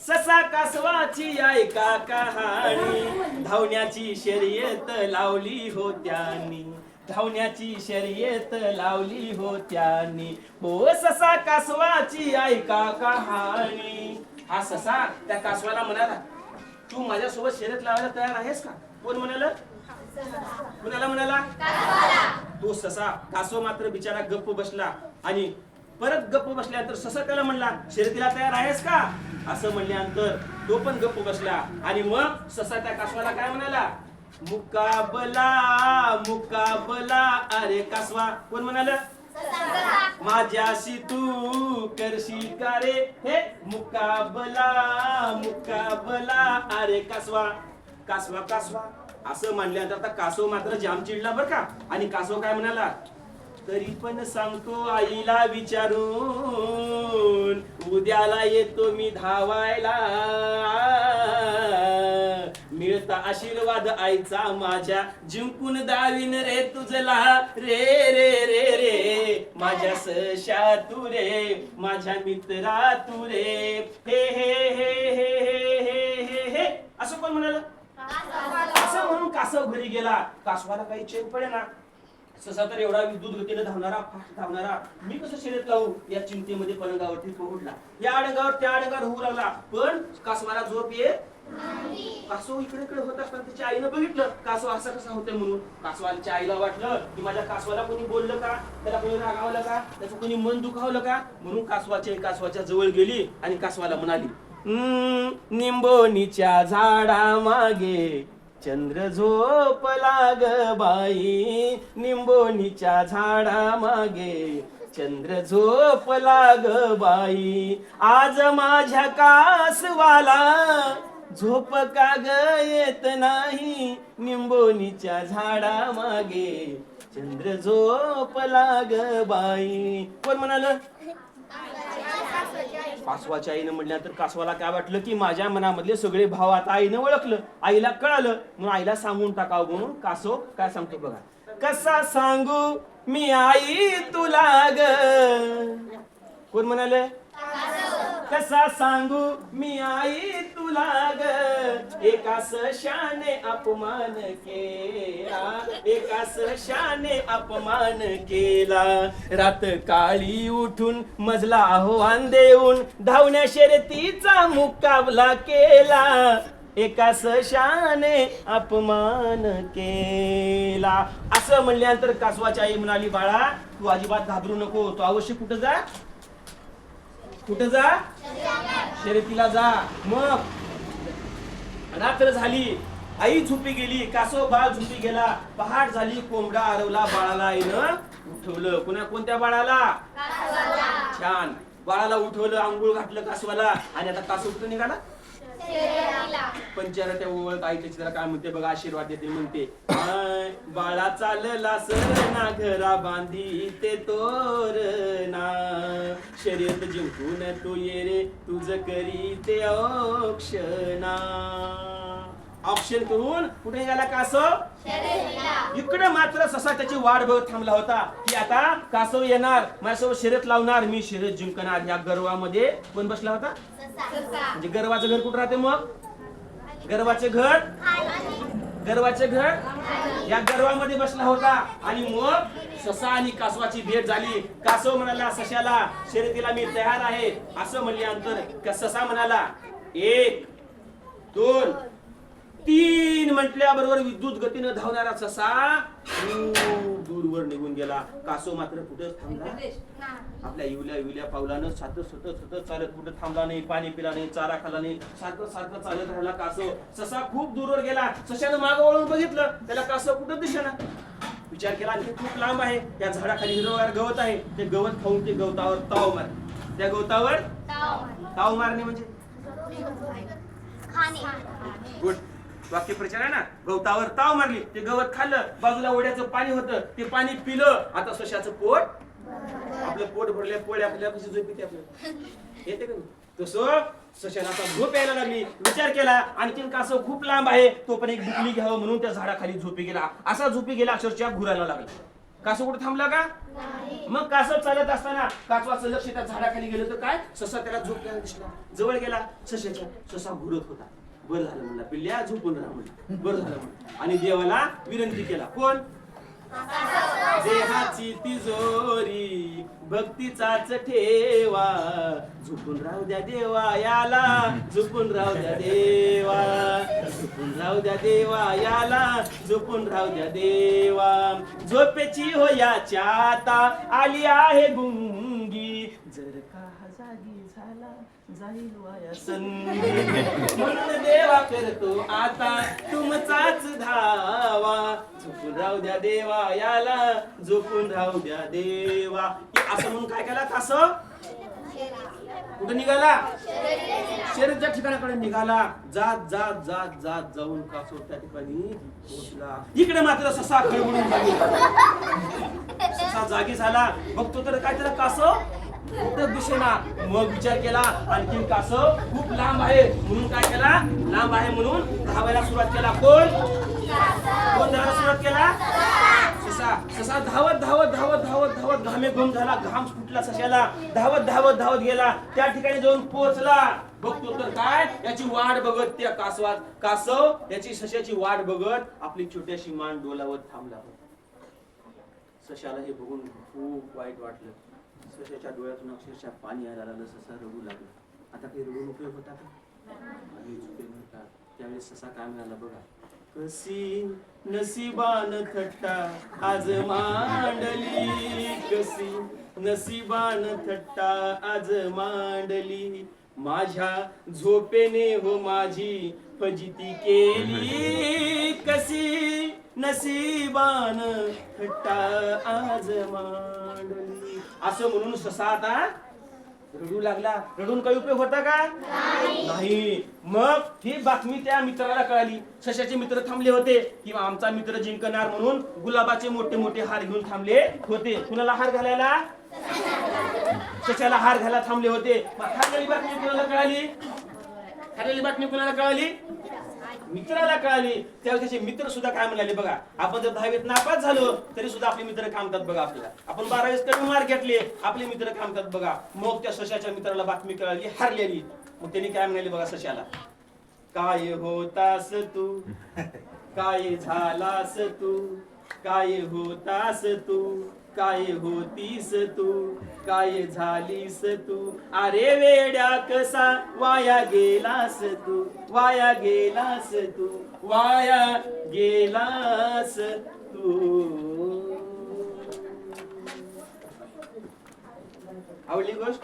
ससा कासवाची ऐका कहाणी. धावण्याची शर्यत लावली हो त्यांनी. धावण्याची शर्यत लावली हो त्यांनी. हो ससा कासवाची ऐका कहाणी. हा ससा त्या कासवाला म्हणाला तू माझ्यासोबत शर्यत लावायला तयार आहेस का? कोण म्हणाल? कुणाला म्हणाला? तो ससा कासव मात्र बिचारा गप्प बसला आणि परत गप्प बसल्यानंतर ससा त्याला म्हणला शर्यतीला तयार आहेस का? असं म्हणल्यानंतर तो पण गप्प बसला. आणि मग ससा त्या कासवाला काय म्हणाला? मुकाबला मुकाबला. अरे कासवा कोण म्हणाला? माझ्याशी तू करशील का रे? हे मुकाबला मुकाबला. अरे कासवा कासवा कासवा. असं म्हणल्यानंतर आता कासव मात्र जाम चिडला बर का. आणि कासव काय म्हणाला? तरी पण सांगतो आईला विचारून उद्याला येतो मी धावायला. मिळता आशीर्वाद आईचा माझ्या जिंकून दावीन रे तुझला. रे रे रे रे माझ्या सशा तू रे माझ्या मित्रा तू रे. हे हे हे हे हे हे असं कोण म्हणाल? असं म्हणून कासव घरी गेला. कासवाला काही चेन पडे ना ससा तर एवढा विद्युत गतीने धावणारा फास्ट धावणारा मी कसं शर्यत लावू? या चिंतेमध्ये पलंगावरती पोहोडला या अडंगावर त्या अडंगावर होऊ लागला. पण कासवाला झोप ये. कासव इकडे इकडे होत असताना त्याच्या आईनं बघितलं. कासव असा कसा होतोय म्हणून. कासवाच्या आईला वाटलं की माझ्या कासवाला कोणी बोललं का? त्याला कोणी रागावलं का? त्याचं कोणी मन दुखावलं का? म्हणून कासवाच्या कासवाच्या जवळ गेली आणि कासवाला म्हणाली "हम्म, निंबोनीच्या झाडा मागे चंद्र झोप लाग बाई निंबोनीच्या झाडा मागे. चंद्र झोप लाग बाई आज माझ्या कासवाला झोप का ग येत नाही? निंबोनीच्या झाडा मागे. चंद्र झोप लाग बाई. कोण म्हणाल? कासवाच्या आईनं म्हटल्यानंतर कासवाला काय वाटलं की माझ्या मनामधले सगळे भाव आता आईनं ओळखलं. आईला कळालं. म्हणून आईला सांगून टाकावं म्हणून कासव काय सांगतो बघा. कसा सांगू? मी आई तुला ग. कोण म्हणाले? कसा सांगू? मी आई तुला ग. एका सशाने अपमान केला. एका सशाने अपमान केला. रात काळी उठून मजला आव्हान देऊन धावण्या शर्यतीचा मुकाबला केला. एका सशाने अपमान केला. असं म्हणल्यानंतर कासवाची आई म्हणाली बाळा तू अजिबात घाबरू नको. तू अवश्य कुठं जा? कुठं जा? शर्यतीला जा. मग. रात्र झाली. आई झोपी गेली. कासव बाळ झोपी गेला. पहाट झाली. कोंबडा आरवला बाळाला आईनं उठवलं. पुन्हा कोणत्या बाळाला? छान. बाळाला उठवलं आंघोळ घातलं कासवाला. आणि आता कासव कुठं निघाला? पंचारा त्या ओळख आई त्याची त्याला काय म्हणते बघा आशीर्वाद देते म्हणते. बाळा चालला सरना घरा बांधी ते तोरणा शर्यत जिंकून तू ये रे तुझ करी ते औक्षणा ऑप्शन करून कुठे निघाला कासव? इकडे मात्र ससा त्याची वाट बघत थांबला होता. की आता कासव येणार. माझ्यासोबत शर्यत लावणार. मी शर्यत जिंकणार. या गर्वामध्ये कोण बसला होता? म्हणजे गर्वाचं घर कुठं राहते मग? गर्वाचे घर? गर्वाचे घर? या गर्वामध्ये बसला होता. आणि मग ससा आणि कासवाची भेट झाली. कासव म्हणाला सशाला शर्यतीला मी तयार आहे. असं म्हणल्यानंतर ससा म्हणाला एक दोन तीन म्हटल्याबरोबर विद्युत गतीनं धावणारा ससा. दूरवर निघून गेला. कासव मात्र कुठंच थांबला आपल्या इवल्या इवल्या पावलानं सतत सतत सतत चालत कुठं थांबला नाही. पाणी पिला नाही चारा खाला नाही. सारखं सारखं चालत राहिला कासव. ससा खूप दूरवर गेला. सशानं मागं वळून बघितलं. त्याला कासव कुठं दिसेना? विचार केला आणि खूप लांब आहे. त्या झाडाखाली हिरवगार गवत आहे. ते गवत खाऊन ते गवतावर ताव मार त्या गवतावर ताव मारणे म्हणजे? गुड. वाक्य प्रचार आहे ना गवतावर ताव मारली ते गवत खाल्लं बाजूला ओढ्याचं पाणी होतं ते पाणी पिलं आता सशाचं पोट? आपलं पोट भरल्या पोळ्या आपल्या कशी झोप येते आपल्याला येते का? तसं सशाला आता झोप यायला लागली. विचार केला आणखीन कासव खूप लांब आहे तो पण एक बुकली घ्यावं म्हणून त्या झाडाखाली झोपी गेला. असा झोपी गेला अक्षरशः घुरायला लागला. कासव कुठे थांबला का? मग कासव चालत असताना कासवाचं लक्ष त्या झाडाखाली गेलं तर काय? ससा त्याला झोपल्याला दिसला. जवळ गेला सशाच्या ससा घुरत होता. बरं झालं म्हणला पिल्ल्या झोपून राहा म्हणला. बरं झालं म्हणला. आणि देवाला विनंती केला कोण? देहाची तिजोरी भक्तीचाच ठेवा. झुकून राहू द्या देवा याला झुकून राहू द्या देवा. झुकून राहू द्या देवा याला झुकून राहू द्या देवा. झोपेची हो याच्या आता आली आहे गुंगी. जर झाला जाईल वाया म्हणून देवा करतो आता तुमचाच धावा. झोपून राहू द्या देवा याला झोपून राहू द्या देवा. असं म्हणून काय केला कास कुठं निघाला? शरीरच्या ठिकाणाकडे निघाला. जात जात जात जात जाऊन कासो त्या ठिकाणी पोहोचला. इकडे मात्र ससा खळबळून जागी झाला. ससा जागी झाला बघतो तर काय त्याला कासव? कुठं दिसेना. मग विचार केला आणखीन कासव खूप लांब आहे. म्हणून काय केला? लांब आहे म्हणून धावायला सुरुवात केला. कोण? कोण धावायला सुरुवात केला? ससा. ससा धावत धावत धावत धावत धावत घामे घोम झाला. घाम फुटला सशाला. धावत धावत धावत गेला. त्या ठिकाणी जाऊन पोहोचला. बघतो तर काय? याची वाट बघत त्या कासवात. कासव याची सशाची वाट बघत आपली छोट्याशी मान डोलावत थांबला सशाला हे बघून खूप वाईट वाटलं. सशाच्या डोळ्यातून अक्षरशः पाणी यायला लागलं ससा रडू लागला. आता काही रडून उपयोग होता का? काही त्यावेळेस ससा काय मिळाला बघा? कसी नशिबान थट्टा आज मांडली. कसी नशिबान थट्टा आज मांडली. माझ्या झोपेने हो माझी फजिती केली. कसी नशिबान थट्टा आज मांडली. असं म्हणून ससा आता रडू लागला. रडून काही उपयोग होता का? नाही. मग ही बातमी त्या मित्राला कळाली. सशाचे मित्र थांबले होते. किंवा आमचा मित्र जिंकणार म्हणून गुलाबाचे मोठे मोठे हार घेऊन थांबले होते. कुणाला हार घालायला? सशाला हार घालायला थांबले होते. मग हारलेली बातमी कुणाला कळाली? हारलेली बातमी कुणाला कळाली? मित्राला कळाली त्यावेळी त्याचे मित्र सुद्धा काय म्हणाले बघा आपण जर दहावीत नापास झालो तरी सुद्धा आपले मित्र कामतात बघा आपल्याला. आपण बारावीत कमी मार्क घेतले आपले मित्र कामतात बघा. मग त्या सशाच्या मित्राला बातमी कळाली हारलेली. मग त्यांनी काय म्हणाले बघा सशाला काय होतास तू? काय झालास तू? काय होतास तू? काय होतीस तू? काय झालीस तू? अरे वेड्या कसा वाया गेलास तू? वाया गेलास तू? वाया गेलास तू? आवडली गोष्ट?